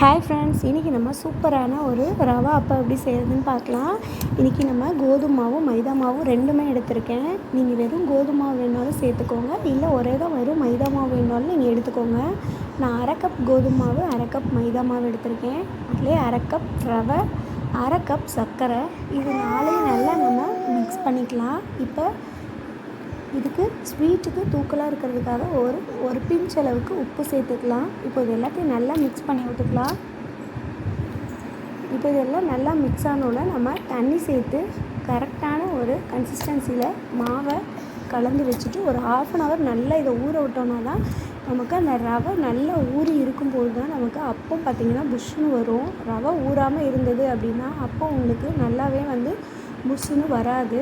Hi friends இன்றைக்கி நம்ம சூப்பரான ஒரு ரவா அப்போ எப்படி செய்கிறதுன்னு பார்க்கலாம். இன்றைக்கி நம்ம கோதுமை மாவும் மைதா மாவும் ரெண்டுமே எடுத்திருக்கேன். நீங்கள் வெறும் கோதுமை மாவு வேணாலும் சேர்த்துக்கோங்க. இல்லை ஒரே தான் வெறும் மைதா மாவு வேணாலும் நீங்கள் எடுத்துக்கோங்க. நான் அரை கப் கோதுமை மாவு அரை கப் மைதா மாவு எடுத்திருக்கேன். அதிலே அரை கப் ரவை அரை கப் சர்க்கரை. இது நாளையும் நல்லா நம்ம மிக்ஸ் பண்ணிக்கலாம். இப்போ இதுக்கு ஸ்வீட்டுக்கு தூக்கலாக இருக்கிறதுக்காக ஒரு ஒரு பிஞ்ச் அளவுக்கு உப்பு சேர்த்துக்கலாம். இப்போ இது எல்லாத்தையும் நல்லா மிக்ஸ் பண்ணி விட்டுக்கலாம் இப்போ இதெல்லாம் நல்லா மிக்ஸ் ஆனோட நம்ம தண்ணி சேர்த்து கரெக்டான ஒரு கன்சிஸ்டன்சியில் மாவை கலந்து வச்சுட்டு ஒரு ஆஃப் அன் ஹவர் நல்லா இதை ஊற விட்டோம்னா தான் நமக்கு அந்த ரவை நல்லா ஊறி இருக்கும்போது தான் நமக்கு அப்போ பார்த்திங்கன்னா புஷ்ஷுன்னு வரும். ரவை ஊறாமல் இருந்தது அப்படின்னா அப்போ உங்களுக்கு நல்லாவே வந்து புஷ்ஷுன்னு வராது.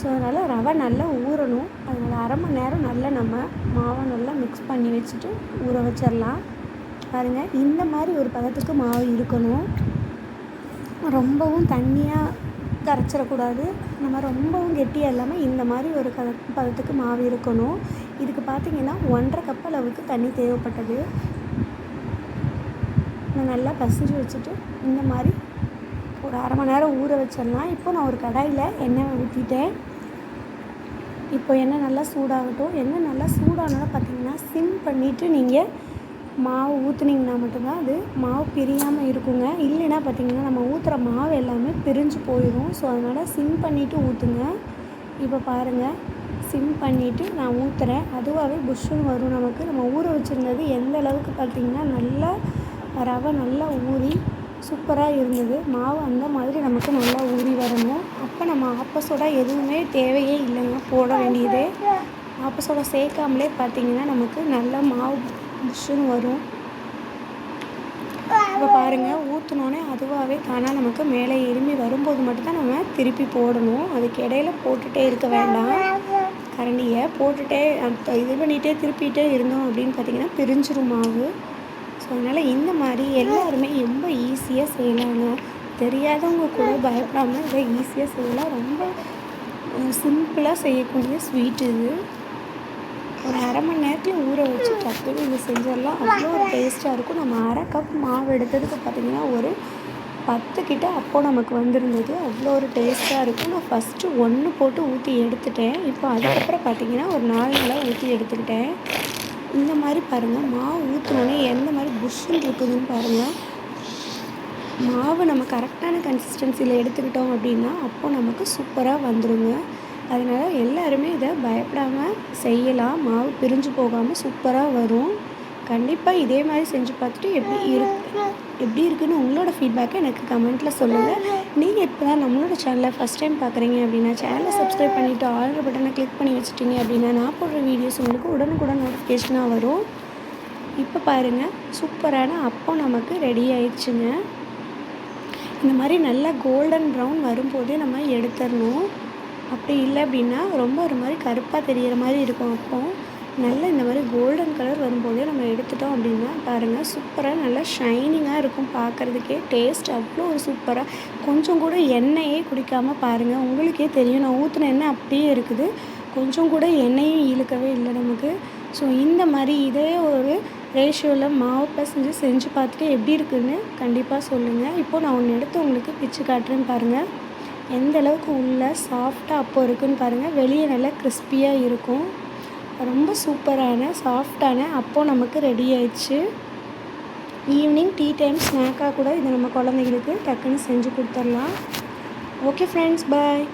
ஸோ அதனால் ரவை நல்லா ஊறணும். அதனால் அரை மணி நேரம் நல்லா நம்ம மாவை நல்லா மிக்ஸ் பண்ணி வச்சுட்டு ஊற வச்சிடலாம். பாருங்கள் இந்த மாதிரி ஒரு பதத்துக்கு மாவு இருக்கணும். ரொம்பவும் தண்ணியாக கரைச்சிடக்கூடாது. நம்ம ரொம்பவும் கெட்டியாக இல்லாமல் இந்த மாதிரி ஒரு கத பதத்துக்கு மாவு இருக்கணும். இதுக்கு பார்த்திங்கன்னா ஒன்றரை கப் அளவுக்கு தண்ணி தேவைப்பட்டது. நான் நல்லா பசிஞ்சு வச்சுட்டு இந்த மாதிரி ஒரு அரை மணி நேரம் ஊற வச்சிடலாம் இப்போ நான் ஒரு கடாயில் எண்ணெய் ஊற்றிட்டேன் இப்போ எண்ணெய் நல்லா சூடாகட்டும். எண்ணெய் நல்லா சூடானோட பார்த்திங்கன்னா சிம் பண்ணிவிட்டு நீங்கள் மாவு ஊற்றுனீங்கன்னா மட்டும்தான் அது மாவு பிரியாமல் இருக்குங்க. இல்லைன்னா பார்த்திங்கன்னா நம்ம ஊற்றுற மாவு எல்லாமே பிரிஞ்சு போயிடும். ஸோ அதனால் சிம் பண்ணிவிட்டு ஊற்றுங்க இப்போ பாருங்கள் சிம் பண்ணிவிட்டு நான் ஊற்றுறேன் அதுவாகவே புஷ்ஷுன்னு வரும் நமக்கு. நம்ம ஊற வச்சுருந்தது எந்த அளவுக்கு பார்த்திங்கன்னா நல்லா ரவை நல்லா ஊறி சூப்பராக இருந்தது. மாவு அந்த மாதிரி நமக்கு நல்லா ஊறி வரணும். அப்போ நம்ம ஆப்பசோடா எதுவுமே தேவையே இல்லைங்க. போட வேண்டியது. ஆப்பசோடா சேர்க்காமலே பார்த்திங்கன்னா நமக்கு நல்லா மாவு புஷ்ஷுன்னு வரும். இப்போ பாருங்கள் ஊற்றினோன்னே அதுவாகவே தானாக நமக்கு மேலே எருமி வரும்போது மட்டும்தான் நம்ம திருப்பி போடணும். அதுக்கு இடையில போட்டுகிட்டே இருக்க வேண்டாம். கரண்டியை போட்டுகிட்டே இது பண்ணிகிட்டே திருப்பிகிட்டே இருந்தோம் அப்படின்னு பார்த்திங்கன்னா பிரிஞ்சிரும் மாவு. ஸோ அதனால் இந்த மாதிரி எல்லாருமே ரொம்ப ஈஸியாக செய்யலாங்க. தெரியாதவங்க கூட பயப்படாமல் இதை ஈஸியாக செய்யலாம். ரொம்ப சிம்பிளாக செய்யக்கூடிய ஸ்வீட் இது. ஒரு அரை மணி நேரத்தில் ஊற வச்சு டக்குனு இதை செஞ்சிடலாம். அவ்வளோ ஒரு டேஸ்ட்டாக இருக்கும். நம்ம அரை கப் மாவு எடுத்ததுக்கு பார்த்திங்கன்னா ஒரு பத்து கிட்ட அப்போ நமக்கு வந்திருந்தது. அவ்வளோ ஒரு டேஸ்ட்டாக இருக்கும். நான் ஃபஸ்ட்டு ஒன்று போட்டு ஊற்றி எடுத்துட்டேன். இப்போ அதுக்கப்புறம் பார்த்திங்கன்னா ஒரு நாலு நாளாக ஊற்றி எடுத்துக்கிட்டேன். இந்த மாதிரி பாருங்கள் மாவு ஊற்றினோடனே எந்த மாதிரி புஷ்ஷுன்னு இருக்குதுன்னு பாருங்கள் மாவு நம்ம கரெக்டான கன்சிஸ்டன்சியில் எடுத்துக்கிட்டோம் அப்படின்னா அப்போ நமக்கு சூப்பராக வந்துடுங்க அதனால் எல்லாருமே இதை பயப்படாமல் செய்யலாம். மாவு பிரிஞ்சு போகாமல் சூப்பராக வரும். கண்டிப்பாக இதே மாதிரி செஞ்சு பார்த்துட்டு எப்படி இருக்கு எப்படி இருக்குன்னு உங்களோட ஃபீட்பேக்கை எனக்கு கமெண்ட்டில் சொல்லுங்கள் நீங்கள் இப்போ தான் நம்மளோட சேனலை ஃபஸ்ட் டைம் பார்க்குறீங்க அப்படின்னா சேனலை சப்ஸ்கிரைப் பண்ணிவிட்டு ஆல்ரெடி பட்டனை கிளிக் பண்ணி வச்சுட்டிங்க அப்படின்னா நான் போடுற வீடியோஸ் உங்களுக்கு உடனுக்குடன் நோட்டிஃபிகேஷனாக வரும். இப்போ பாருங்கள் சூப்பரான அப்போ நமக்கு ரெடி ஆயிடுச்சுங்க. இந்த மாதிரி நல்லா கோல்டன் ப்ரௌன் வரும்போதே நம்ம எடுத்துடணும். அப்படி இல்லை அப்படின்னா ரொம்ப ஒரு மாதிரி கருப்பாக தெரிகிற மாதிரி இருக்கும் அப்போ. நல்லா இந்த மாதிரி கோல்டன் கலர் வரும்போதே நம்ம எடுத்துட்டோம் அப்படின்னா பாருங்கள் சூப்பராக நல்லா ஷைனிங்காக இருக்கும் பார்க்குறதுக்கே. டேஸ்ட் அவ்வளோ ஒரு சூப்பராக கொஞ்சம் கூட எண்ணெயே குடிக்காமல் பாருங்கள் உங்களுக்கே தெரியும். நான் ஊற்றின எண்ணெய் அப்படியே இருக்குது. கொஞ்சம் கூட எண்ணெயும் இழுக்கவே இல்லை நமக்கு. ஸோ இந்த மாதிரி இதே ஒரு ரேஷியோவில் மாவு பசஞ்சு செஞ்சு பார்த்துட்டு எப்படி இருக்குதுன்னு கண்டிப்பாக சொல்லுங்கள் இப்போது நான் ஒன்று எடுத்து உங்களுக்கு பிச்சு காட்டுறேன்னு பாருங்கள் எந்த அளவுக்கு உள்ள சாஃப்டாக அப்போ இருக்குன்னு பாருங்கள் வெளியே நல்லா கிறிஸ்பியாக இருக்கும். ரொம்ப சூப்பரான சாஃப்டான அப்போ நமக்கு ரெடி ஆயிடுச்சு. ஈவினிங் டீ டைம் ஸ்நாக்காக கூட இதை நம்ம குழந்தைங்களுக்கு டக்குன்னு செஞ்சு கொடுத்துர்லாம் ஓகே ஃப்ரெண்ட்ஸ் பாய்